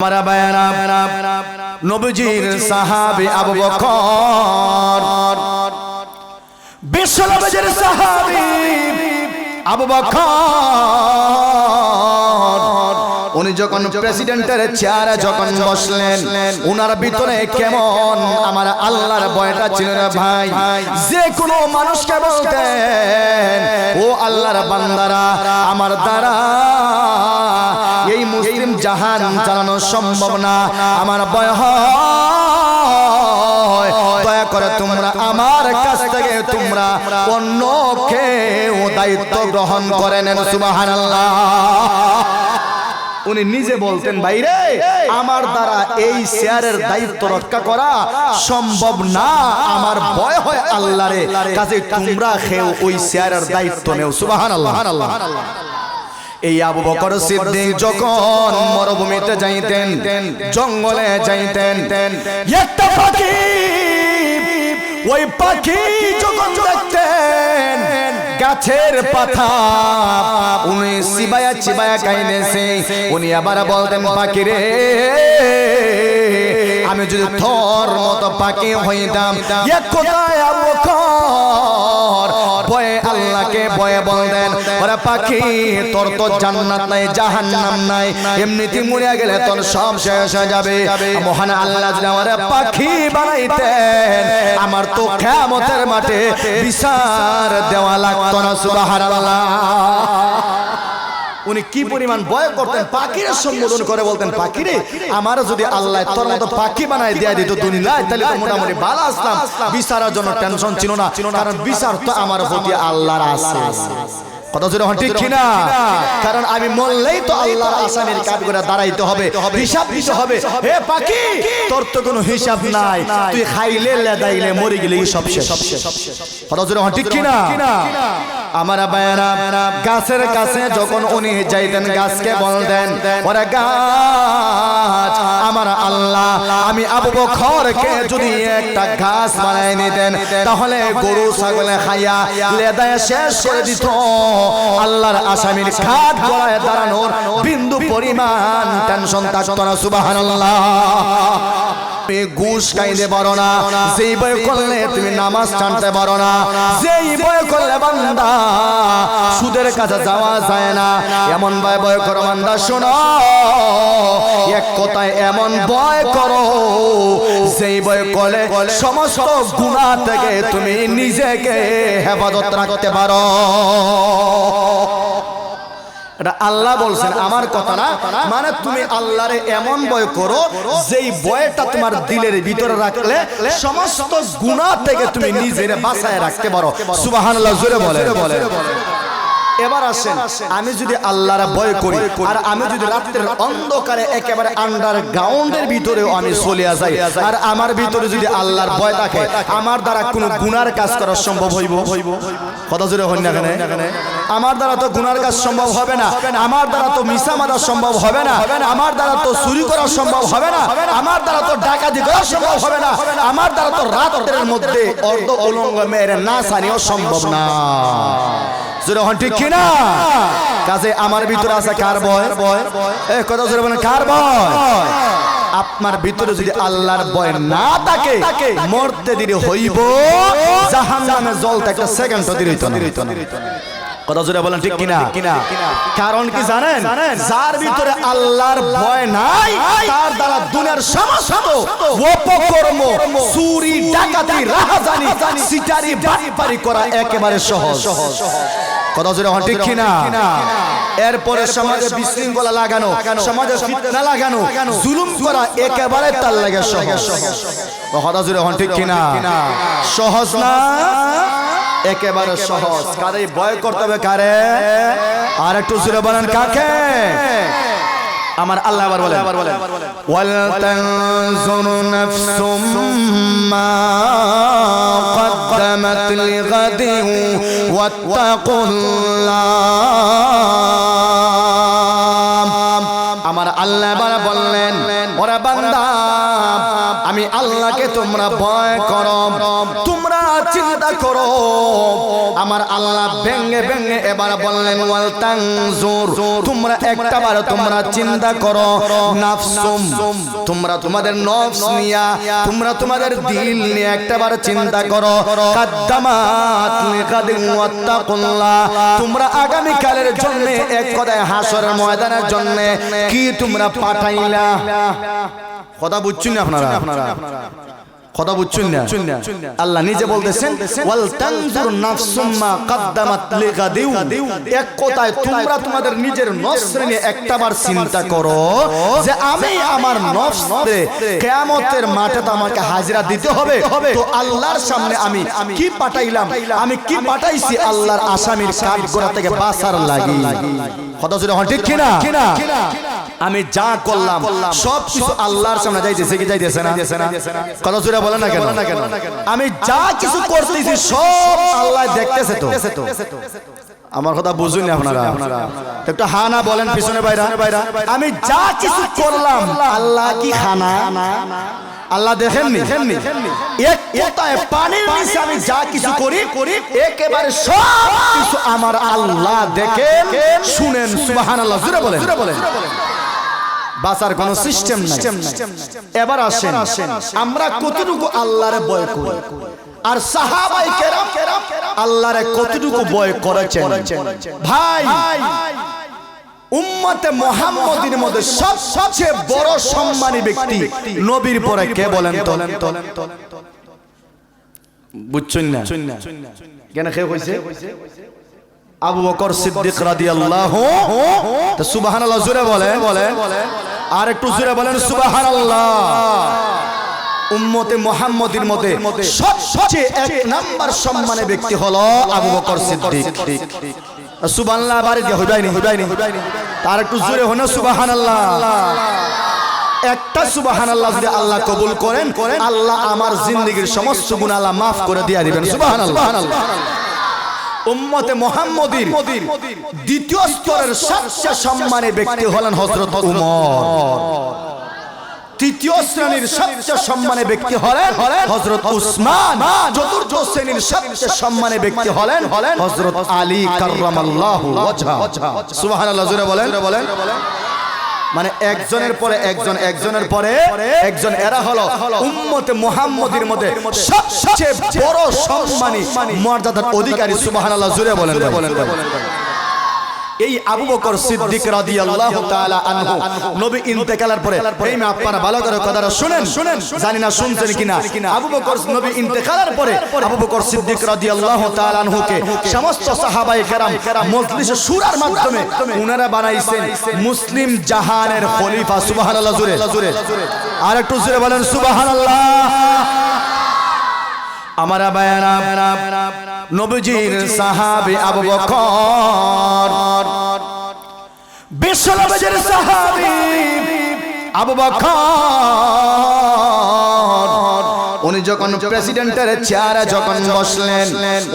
আমারা বায়ানা নবীজির সাহাবী আবু বকর। বিশ্ব নবীজির সাহাবী আবু বকর। উনি যখন প্রেসিডেন্টের চেয়ারে যখন বসলেন, উনার ভিতরে কেমন আমার আল্লাহর ভয়টা ছিল রে ভাই। যে কোনো মানুষকে বলতেন, ও আল্লাহর বান্দারা জাহান চালানো সম্ভব না। আমার ভয় দয়া করে তোমরা আমার কাছ থেকে তোমরা অন্য কেউ দায়িত্ব গ্রহণ করে নেন, সুবহানাল্লাহ। উনি নিজে বলতেন বাইরে আমার দ্বারা এই শেয়ারের দায়িত্ব রক্ষা করা সম্ভব না। আমার ভয় হয় আল্লাহরে। কাজে তোমরা খেও ওই শেয়ারের দায়িত্ব নেও, সুবহানাল্লাহ। এই আবু বকর সিদ্দিক যখন মরুভূমিতে যাইতেন, জঙ্গলে যাইতেন, একটা পাখি ওই পাখি যখন দেখতেন, গাছের পাতা, উনি চিবায়া চিবায়া খাইনেছে উনি আবার বলতেন, পাখি রে, আমি যদি তোর মতো পাখি হইতাম, এক কথায় আবু বকর ভয়ে আল্লাহকে ভয়ে বলতেন ওরা পাখি, তোর তো জান্নাত নাই, জাহান্নাম নাই। এমনিতে মরিয়া গেলে তোর সব শেষ হয়ে যাবে। মহান আল্লাহ যদি আমার পাখি বানাইতেন, আমার তো খেয়ামতের মাঠে বিচার দেওয়া লাগতো না, সুবহানাল্লাহ। উনি কি পরিমাণ ভয় করতেন? পাখিরে সম্বোধন করে বলতেন পাখিরে আমার যদি আল্লাহ তোর মতো পাখি বানাই দেয়া দিত দুনিয়ায় তাহলে তো মোটামুটি ভালো আসলাম বিচারের জন্য টেনশন ছিল না কারণ বিচার তো আমার প্রতি আল্লাহর আছে। কথা জোরে ঠিক কিনা? কারণ আমি মরলেই তো আল্লাহর আসামির কাজ করে দাঁড়াইতে হবে। হিসাব দিতে হবে। হে পাখি তোর তো কোনো হিসাব নাই। তুই খাইলে লেদাইলে মরে গেলে সব শেষ। কথা জোরে ঠিক কিনা? আমার বায়না গাছের কাছে যখন উনি যাইতেন, গাছকে বলতেন ওরে গাছ, আমার আল্লাহ, আমি আবু বখরকে যদি একটা ঘাস বানাই নিতেন, তাহলে গরু, ছাগলে খাইয়া লেদায় শেষ করে দিত। আল্লাহর আসামির খাট গলায় দাঁড়ানোর বিন্দু পরিমাণ টেনশন থাকতো না, সুবহানাল্লাহ। তুমি ঘুষ খাইতে পারো না। যেই বই করলে তুমি নামাজ টানতে পারো না। যেই বই করলে বান্দা সুদের কাছে যাওয়া যায় না। এমন ভয় ভয় করো বান্দা শোনো। এক কথায় এমন ভয় করো। যেই বই করলে সমস্ত গুণা থেকে তুমি নিজেকে হেফাজত রাখতে পারো। এটা আল্লাহ বলছেন আমার কথা না মানে তুমি আল্লাহরে এমন বয় করো যেই বয়টা তোমার দিলের ভিতরে রাখলে সমস্ত গুণা থেকে তুমি নিজের বাসায় রাখতে পারো। সুবাহ জোরে বলে বলে এবার আসেন। আমি যদি আল্লাহর ভয় করি আর আমি যদি রাত্রের অন্ধকারে একেবারে আন্ডার গ্রাউন্ডের ভিতরেও আমি চলে যাই। আর আমার ভিতরে যদি আল্লাহর ভয় থাকে আমার দ্বারা কোনো গুনার কাজ করা সম্ভব হইব? হইব। কথা জোরে হই না কেন? আমার দ্বারা তো গুনার কাজ সম্ভব হবে না। আমার দ্বারা তো মিশা মারা সম্ভব হবে না। আমার দ্বারা তো চুরি করা সম্ভব হবে না। আমার দ্বারা তো ডাকাতি করা সম্ভব হবে না। আমার দ্বারা তো রাতের মধ্যে অর্ধ উলঙ্গ মেয়ের না সানিও সম্ভব না। জোরে হন ঠিক কিনা? কাজে আমার ভিতরে আছে কার ভয় এ কথা জোরে বলেন কার ভয় আপনার ভিতরে যদি আল্লাহর বয় না থাকে মরতে দিলে হইব জাহান্নামে জল একটা সেকেন্ড দিলে হইতো না। কথা জোরে বলেন ঠিক কিনা? কারণ কি জানেন? যার ভিতরে আল্লাহর ভয় নাই তার দ্বারা দুনিয়ার সমস্ত অপকর্ম চুরি ডাকাতি রাহাজানি সিটারি বাটপারি করা একেবারে সহজ। কথা জোরে হন ঠিক কিনা? এরপরে সমাজে বিশৃঙ্খলা লাগানো সমাজে ফিতনা লাগানো জুলুম করা একেবারে তার লাগে সহজ। কথা জোরে হন ঠিক কিনা? সহজ না? একেবারে সহজ। কারে ভয় করতে হবে কারে? আর একটু জুড়ে বলেন কাকে? আমার আল্লাহ আবার বলেন। ওয়াল তানজুর নাফসুম মা قدمت لغد واتقوا الله আমার আল্লাহ এবার বললেন ওরা বান্দা আমি আমি আল্লাহকে তোমরা ভয় করো তোমরা চিন্তা করো। আমার আল্লাহ ব্যঙ্গে ব্যঙ্গে এবার বললেন, ওয়াল তানজুর, তোমরা একটা বার তোমরা চিন্তা করো। নাফসুম, তোমরা তোমাদের নফস নিয়া, তোমরা তোমাদের দিল নিয়ে একটা বার চিন্তা করো। কাদ্দামাত লিকাদিন ওয়াত্তাকুল্লাহ, তোমরা আগামী কালের জন্য এক কথায় হাসরের ময়দানের জন্য কি তোমরা পাঠাইলা? কথা বুঝছেন আপনারা আপনারা? কথা বুঝছেন না। আল্লাহ নিজে বলতেছেন ওয়াল তানজুর নাফসুম মা কদ্দামাত লিগাদিউ। এক কথায় তোমরা তোমাদের নিজের নফস নিয়ে একটাবার চিন্তা করো যে আমি আমার নফসে কিয়ামতের মাঠে তো আমাকে হাজিরা দিতে হবে। তো আল্লাহর সামনে আমি কি পাঠাইলাম? আমি কি পাঠাইছি? আল্লাহর আসামির কাঠগড়া থেকে বাঁচার লাগি। কথা শুনে হন ঠিক কিনা? আমি যা করলাম সব কিছু আল্লাহর সামনে যাইতেছে কি যাইতেছে না? কথা শুনে বলেন না কেন? আমি যা কিছু করতেছি সব আল্লাহ দেখতেছে তো। আমার কথা বুঝুন না আপনারা। একটু হা না বলেন পিছনে বাইরা। বাইরা। আমি যা কিছু করলাম আল্লাহ কি খানা আল্লাহ দেখেননি? এক কোটায় পানির নিচে আমি যা কিছু করি করি একেবারে সব কিছু আমার আল্লাহ দেখেন। শুনেন সুবহানাল্লাহ জুড়ে বলেন। জুড়ে বলেন। বাঁচার কোন সিস্টেম নাই। এবার আসেন আমরা কতটুকু আল্লাহর ভয় করি? আর সাহাবাই কেরাম আল্লাহরে কতটুকু ভয় করেছেন? ভাই উম্মতে মোহাম্মদের মধ্যে সবচেয়ে বড় সম্মানী ব্যক্তি নবীর পরে কে বলেন বুঝছেন না? কেন আবু বকর সিদ্দিক রাদিয়াল্লাহু তো সুবহানাল্লাহ জোরে বলেন। বলেন আর একটু জোরে বলেন সুবহানাল্লাহ। উম্মতে মুহাম্মদের মধ্যে সবচেয়ে এক নাম্বার সম্মানের ব্যক্তি হলো আবু বকর সিদ্দিক। সুবহানাল্লাহ বাড়ি দিয়ে হইবাইনি হইবাইনি তার একটু জোরে হনো সুবহানাল্লাহ। একটা সুবহানাল্লাহ যদি আল্লাহ কবুল করেন আল্লাহ আমার জিন্দেগীর সমস্ত গুনাহ আল্লাহ মাফ করে দিয়ে দিবেন। সুবহানাল্লাহ। উম্মতে মোহাম্মদীর দ্বিতীয় স্তরের সবচেয়ে সম্মানের ব্যক্তি হলেন হযরত উমর। তৃতীয় শ্রেণির সবচেয়ে সম্মানে ব্যক্তি হলেন হযরত উসমান। চতুর্থ শ্রেণির সবচেয়ে সম্মানে ব্যক্তি হলেন হযরত আলী কাররামাল্লাহু ওয়াজহা। সুবহানাল্লাহ, জোরে বলেন বলেন। মানে একজনের পরে একজন একজনের পরে একজন এরা হলো উম্মতে মুহাম্মদের মধ্যে সবচেয়ে বড় সম্মানী মর্যাদার অধিকারী সুবহানাল্লাহ জুড়ে বলেন বলেন। এই আবু বকর সিদ্দিক রাদিয়াল্লাহু তাআলা আনহু। নবী ইন্তেকালের পরে এই মে আপনারা ভালো করে কথাটা শুনেন। শুনেন। জানি না শুনছেন কিনা। আবু বকর নবী ইন্তেকালের পরে আবু বকর সিদ্দিক রাদিয়াল্লাহু তাআলা আনহুকে সমস্ত সাহাবায়ে কেরাম মজলিসে শুরার মাধ্যমে উনারা বানাইছেন মুসলিম জাহানের খলিফা সুবহানাল্লাহ জুরে আর একটু জুরে বলেন সুবহানাল্লাহ। আমার বায়ানা নবীজির সাহাবী আবু বকর বিশ্ব নবীজির সাহাবী আবু বকর। উনি যখন প্রেসিডেন্টের চেয়ারে যখন বসলেন,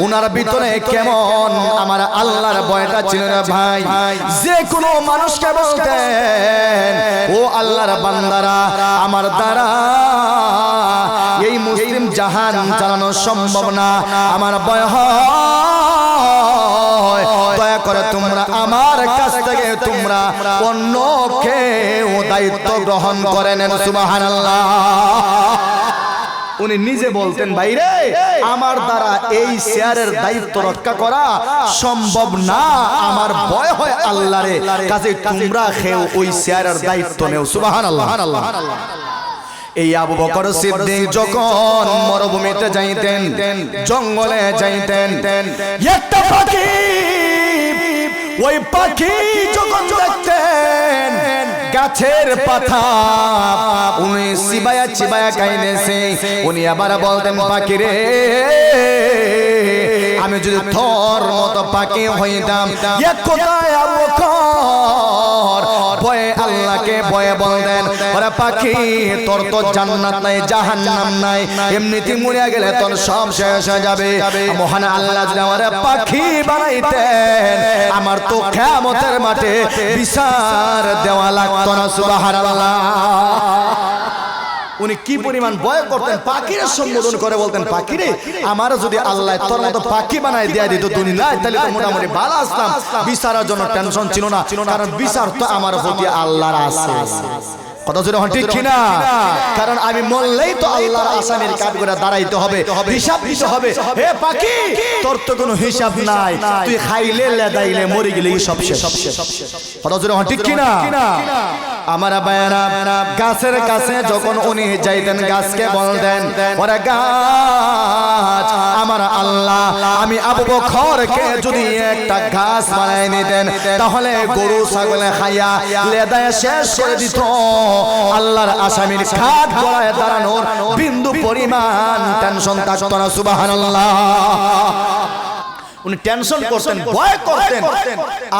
উনার ভিতরে কেমন আমার আল্লাহর ভয়টা ছিল না ভাই। যে কোনো মানুষকে বলতেন, ও আল্লাহর বান্দারা, আমার দ্বারা এই মুসলিম জাহান চালানো সম্ভব না। আমার ভয় হয়। দয়া করে তোমরা আমার কাছ থেকে তোমরা অন্য কেউ দায়িত্ব গ্রহণ করে নেন সুবহানাল্লাহ। উনি নিজে বলতেন বাইরে আমার দ্বারা এই শেয়ারের দায়িত্ব রক্ষা করা সম্ভব না। আমার ভয় হয় আল্লাহরে। কাজে তোমরা খেও ওই শেয়ারের দায়িত্ব নেও সুবহানাল্লাহ। এই আবু বকর সিদ্দিক যখন মরুভূমিতে যাইতেন জঙ্গলে যাইতেন একটা পাখি ওই পাখি যখন দেখতেন গাছের পাতা উনি চিবায়া চিবায়া খাইনেছে উনি আবার বলতেন পাখি রে আমি যদি থর মতো পাখি হইতাম এক কথায় আবু বকর আল্লাহকে ভয়ে বলতেন? ওরা পাখি তোর তো জান্নাত নাই জাহান্নাম নাই। এমনিতে মরে গেলে তোর সব শেষ হয়ে যাবে। মহান আল্লাহ যদি আমার পাখি বানাইতেন আমার তো কিয়ামতের মাঠে বিচার দেওয়া লাগতো না। সুবহানাল্লাহ। উনি কি পরিমাণ ভয় করতেন? পাখিরে সম্বোধন করে বলতেন পাখিরে আমারও যদি আল্লাহ তোর মতো পাখি বানাই দেয়া দিত দুনিয়ায় তাহলে তো মোটামুটি ভালো আসতাম বিচারের জন্য টেনশন ছিল না কারণ বিচার তো আমার প্রতি আল্লাহর আছে কথা জোরে হন? ঠিক কিনা? কারণ আমি মরলেই তো আল্লাহর আসামির কাঠ করে দাঁড়াইতে হবে। হিসাব দিতে হবে। হে পাখি তোর তো কোনো হিসাব নাই। তুই খাইলে লেদাইলে মরে গেলে সব শেষ। কথা জোরে হন? ঠিক কিনা? আমার বায়না গাছের কাছে যখন উনি যাইতেন গাছকে বলতেন ওরে গাছ আমার আল্লাহ, আমি আবু বকরকে যদি একটা ঘাস বানাই নিতেন, তাহলে গরু, ছাগলে খাইয়া লেদায় শেষ করে দিত। আল্লাহর আসামির খাট গলায় দাঁড়ানোর বিন্দু পরিমাণ টেনশন থাকতো না, সুবহানাল্লাহ। উনি টেনশন করতেন ভয় করতেন।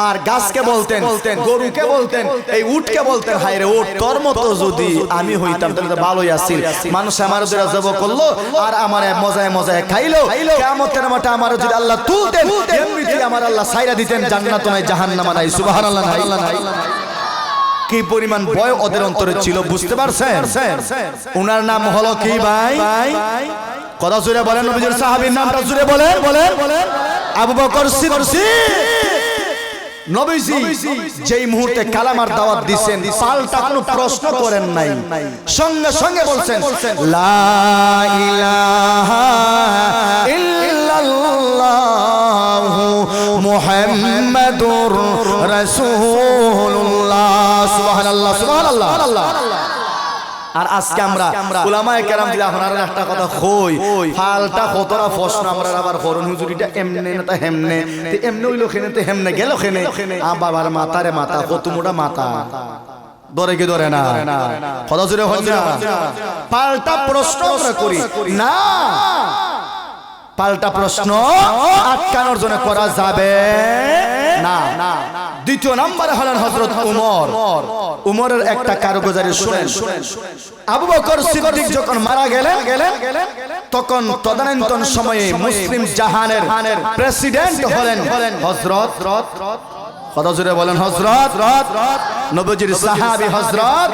আর গাছকে বলতেন গরুকে বলতেন এই উটকে বলতেন হায় রে উট তোর মতো যদি আমি হইতাম তাহলে তো ভালোই আছিল। মানুষ আমার যারা জব করল আর আমার মজায় মজায় খাইলো। কিয়ামতের মাঠে আমার যদি আল্লাহ তুলতেন আমার আল্লাহ সাইরা দিতেন জান্নাত নাই জাহান্নামা নাই সুবহানাল্লাহ নাই নাই। কি পরিমাণ ভয় ওদের অন্তরে ছিল বুঝতে পারছেন? উনার নাম হলো কি ভাই? কথা জুড়ে বলেন নবীজির সাহাবীর নামটা জুড়ে বলেন বলেন। বলেন। আবু বকর নবীজি যেই মুহূর্তে কালামার দাওয়াত দিবেন পাল্টা কোনো প্রশ্ন করেন নাই। সঙ্গে সঙ্গে বলছেন লা ইলাহা ইল্লাল্লাহু মুহাম্মাদুর রাসূলুল্লাহ। সুবহানাল্লাহ। সুবহানাল্লাহ। আর আজকে আমরা উলামায়ে কেরাম দিলা আপনার একটা কথা কই ফালটা কতরা প্রশ্ন আমরা আবার করুন হুজুরিটা এমনে না তা হেমনে তে এমনে হইল খেনে তে হেমনে গেল খেনে। আ বাবার মাথারে মাথা কত মোটা মাথা ধরে কি ধরে না? কথা জুড়ে হন না? পাল্টা প্রশ্ন আমরা করি। না। পাল্টা প্রশ্ন আটকানোর জন্য করা যাবে। না দ্বিতীয় নম্বরে হলেন হজরত উমর। উমরের একটা কারগুজারি শুনেন। আবু বকর সিদ্দিক যখন মারা গেলেন গেলেন তখন তদানীন্তন সময়ে মুসলিম জাহানের প্রেসিডেন্ট হলেন হজরত কথা জুড়ে বলেন হজরত নবজির সাহাবি হজরত